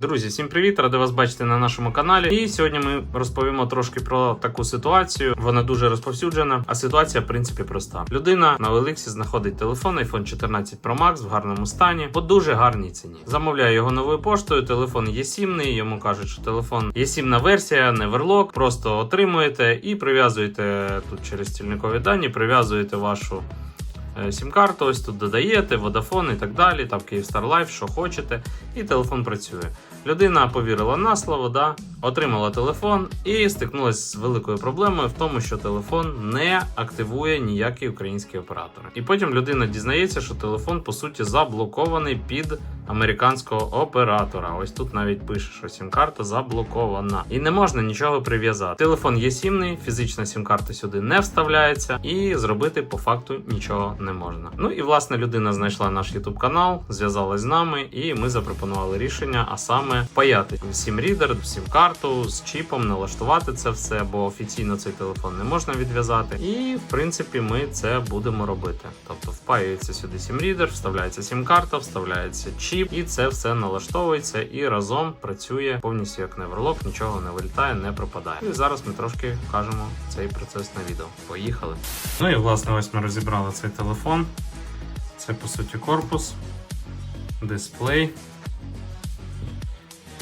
Друзі, всім привіт! Радий вас бачити на нашому каналі. І сьогодні ми розповімо трошки про таку ситуацію. Вона дуже розповсюджена, а ситуація, в принципі, проста. Людина на Олексі знаходить телефон iPhone 14 Pro Max в гарному стані по дуже гарній ціні. Замовляє його новою поштою. Телефон є сімний. Йому кажуть, що телефон є сімна версія, не верлок. Просто отримуєте і прив'язуєте тут через стільникові дані, прив'язуєте вашу. Е, Сім-карту, ось тут додаєте, Vodafone і так далі, там Kyivstar Life, що хочете, і телефон працює. Людина повірила на слово, да, отримала телефон і стикнулася з великою проблемою в тому, що телефон не активує ніякий український оператор. І потім людина дізнається, що телефон по суті заблокований під американського оператора. Ось тут навіть пише, що сім-карта заблокована. І не можна нічого прив'язати. Телефон є сімний, фізична сім-карта сюди не вставляється, і зробити по факту нічого не можна. Ну і власне людина знайшла наш YouTube канал, зв'язалась з нами, і ми запропонували рішення, а саме паяти сім-рідер, сім-карту з чіпом, налаштувати це все, бо офіційно цей телефон не можна відв'язати. І в принципі ми це будемо робити. Тобто впаюється сюди сім-рідер, вставляється сім-карта, вставляється чіп, і це все налаштовується і разом працює повністю як неверлок, нічого не вилітає, не пропадає. І зараз ми трошки покажемо цей процес на відео. Поїхали. Ну і власне ось ми розібрали цей телефон. Це по суті корпус, дисплей.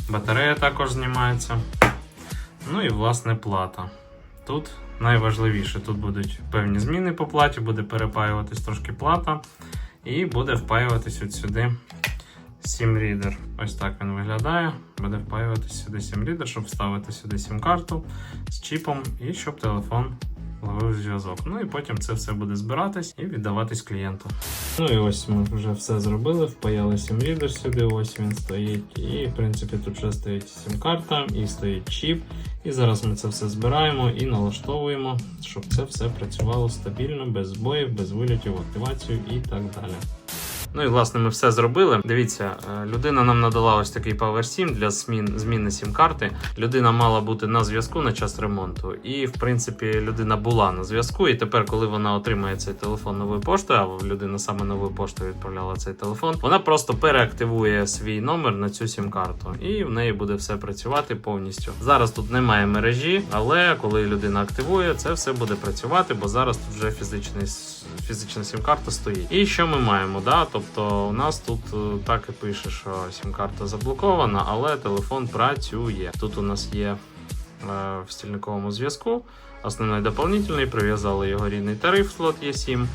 Батарея також знімається. Ну і власне плата. Тут найважливіше, тут будуть певні зміни по платі, буде перепаюватись трошки плата, і буде впаюватись от сюди сім-рідер. Ось так він виглядає. Буде впаюватись сюди сім-рідер, щоб вставити сюди сім-карту з чіпом і щоб телефон ловив зв'язок. Ну і потім це все буде збиратись і віддаватись клієнту. Ну і ось ми вже все зробили, впаяли сім-рідер сюди, ось він стоїть. І в принципі тут вже стоїть сім-карта і стоїть чіп. І зараз ми це все збираємо і налаштовуємо, щоб це все працювало стабільно, без збоїв, без вильотів, активацію і так далі. Ну і власне ми все зробили. Дивіться, е, людина нам надала ось такий Power SIM для змін, зміни сім-карти. Людина мала бути на зв'язку на час ремонту. І, в принципі, людина була на зв'язку. І тепер, коли вона отримає цей телефон новою поштою, а людина саме новою поштою відправляла цей телефон, вона просто переактивує свій номер на цю сім-карту, і в неї буде все працювати повністю. Зараз тут немає мережі, але коли людина активує, це все буде працювати, бо зараз тут вже фізичний фізична сім-карта стоїть. І що ми маємо? Да? Тобто у нас тут е, так і пише, що сім-карта заблокована, але телефон працює. Тут у нас є е, в стільниковому зв'язку. Основний доповнительний, прив'язали його рідний тариф, слот є 7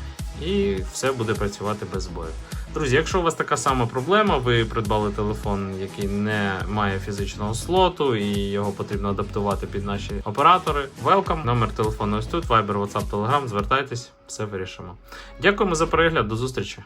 і все буде працювати без збоїв. Друзі, якщо у вас така сама проблема, ви придбали телефон, який не має фізичного слоту, і його потрібно адаптувати під наші оператори. Welcome. Номер телефону ось тут, Viber, WhatsApp, Telegram. Звертайтесь, все вирішимо. Дякуємо за перегляд, до зустрічі.